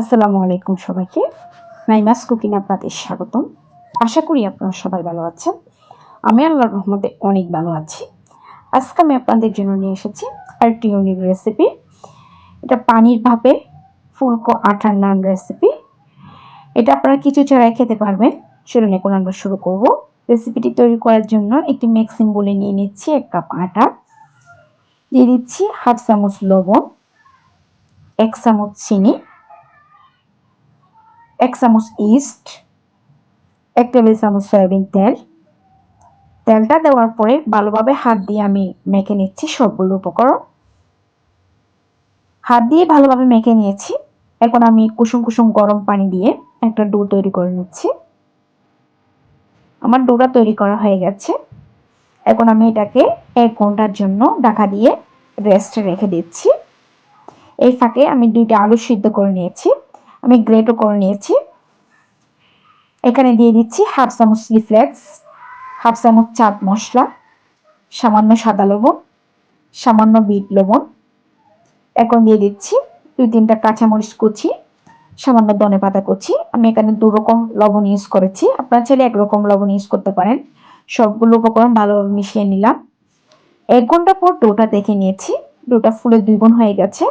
আসসালামু আলাইকুম সবাইকে। নাইমাস কুকিং আপনাদের স্বাগতম। আশা করি আপনারা সবাই ভালো আছেন। আমি আল্লাহর রহমতে অনেক ভালো আছি। আজকে আমি আপনাদের জন্য নিয়ে এসেছি আরেকটি ইউনিক রেসিপি এটা পানির ভাপে ফুলকো আটার নান রেসিপি এটা আপনারা কিছু ছাড়াই খেতে পারবেন। চলুন এখন আমরা শুরু করব। রেসিপিটি তৈরি করার জন্য একটি মিক্সিং বলে নিয়ে নিচ্ছি এক কাপ আটা। দিয়ে দিচ্ছি হাফ চামচ লবণ, এক চামচ চিনি। এক চামচ ইস্ট এক টেবিল চামচ সয়াবিন তেল তেলটা দেওয়ার পরে ভালোভাবে হাত দিয়ে আমি মেখে নিচ্ছি, সবগুলো উপকরণ। হাত দিয়ে ভালোভাবে মেখে নিয়েছি। এখন আমি কুসুম কুসুম গরম পানি দিয়ে একটা ডো তৈরি করে নিচ্ছি। আমার ডোটা তৈরি করা হয়ে গেছে। এখন আমি এটাকে এক ঘণ্টার জন্য ঢাকা দিয়ে রেস্টে রেখে দিচ্ছি। এই ফাঁকে আমি দুইটা আলু সিদ্ধ করে নিয়েছি। আমি গ্রেটও করে নিয়েছি। এখানে দিয়ে দিচ্ছি হাফ চামচ ফ্লেক্স হাফ চামচ চাট মশলা, সামান্য সাদা লবণ, সামান্য বিট লবণ। এখন দিয়ে দিচ্ছি দুই তিনটা কাঁচামরিচ কুচি, সামান্য ধনে পাতা কুচি। আমি এখানে দু রকম লবণ ইউজ করেছি। আপনার চাইলে একরকম লবণ ইউজ করতে পারেন। সবগুলো উপকরণ ভালোভাবে মিশিয়ে নিলাম। এক ঘণ্টা পর ডোটা দেখে নিয়েছি। ডোটা ফুলে দুই গুণ হয়ে গেছে।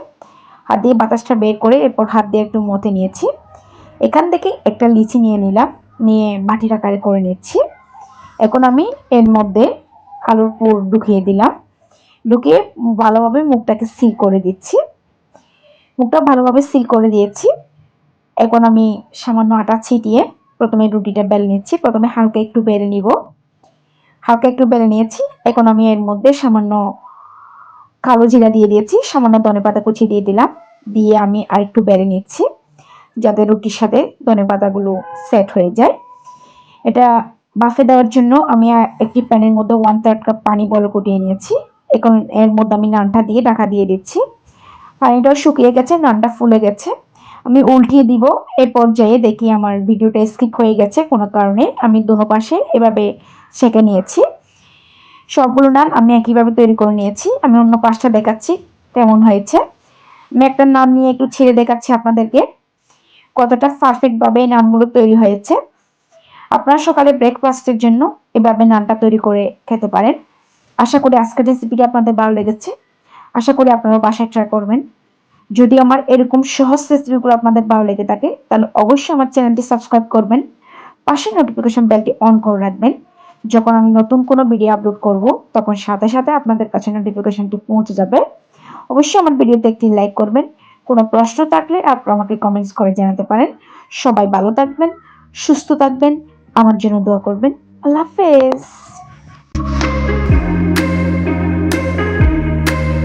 হাত দিয়ে বাতাসটা বের করে এরপর হাত দিয়ে একটু মতে নিয়েছি। এখান থেকে একটা লিচি নিয়ে নিলাম, নিয়ে মাটির আকারে করে নিচ্ছি। এখন আমি এর মধ্যে আলুর পুর ঢুকিয়ে দিলাম। ঢুকিয়ে ভালোভাবে মুখটাকে সিল করে দিচ্ছি। মুখটা ভালোভাবে সিল করে দিয়েছি। এখন আমি সামান্য আটা ছিটিয়ে প্রথমে রুটিটা বেলে নিচ্ছি। প্রথমে হালকা একটু বেলে নিব। হালকা একটু বেলে নিয়েছি। এখন আমি এর মধ্যে সামান্য কালো জিরা দিয়ে দিয়েছি, সামান্য ধনে পাতা কুচি দিয়ে দিলাম। দিয়ে আমি আর একটু বেড়ে নিচ্ছি, যাতে রুটির সাথে ধনে পাতাগুলো সেট হয়ে যায়। এটা বাফে দেওয়ার জন্য আমি একটি প্যানের মধ্যে ওয়ান থার্ড কাপ পানি বল কুটিয়ে নিয়েছি। এখন এর মধ্যে আমি নানটা দিয়ে ঢাকা দিয়ে দিচ্ছি। পানিটাও শুকিয়ে গেছে, নানটা ফুলে গেছে। আমি উল্টিয়ে দিব এই পর্যায়ে দেখি আমার ভিডিওটা স্কিপ হয়ে গেছে, কোনো কারণে। আমি দুনো পাশে এভাবে সেঁকে নিয়েছি। সবগুলো নান আমি একইভাবে তৈরি করে নিয়েছি। আমি অন্য পাশটা দেখাচ্ছি তেমন হয়েছে। আমি একটা নাম নিয়ে একটু ছেড়ে দেখাচ্ছি আপনাদেরকে, কতটা পারফেক্টভাবে এই নানগুলো তৈরি হয়েছে। আপনারা সকালে ব্রেকফাস্টের জন্য এভাবে নানটা তৈরি করে খেতে পারেন। আশা করি আজকের রেসিপিটি আপনাদের ভালো লেগেছে। আশা করি আপনারা বাসায় ট্রাই করবেন। যদি আমার এরকম সহজ রেসিপিগুলো আপনাদের ভালো লেগে থাকে, তাহলে অবশ্যই আমার চ্যানেলটি সাবস্ক্রাইব করবেন। পাশে নোটিফিকেশন বেলটি অন করে রাখবেন। যখন আমি নতুন কোনো ভিডিও আপলোড করব, তখন সাথে সাথে আপনাদের কাছে নোটিফিকেশনটি পৌঁছে যাবে। অবশ্যই আমার ভিডিওতে একটি লাইক করবেন। কোনো প্রশ্ন থাকলে আপনারা আমাকে কমেন্টস করে জানাতে পারেন। সবাই ভালো থাকবেন, সুস্থ থাকবেন, আমার জন্য দোয়া করবেন। আল্লাহ হাফেজ।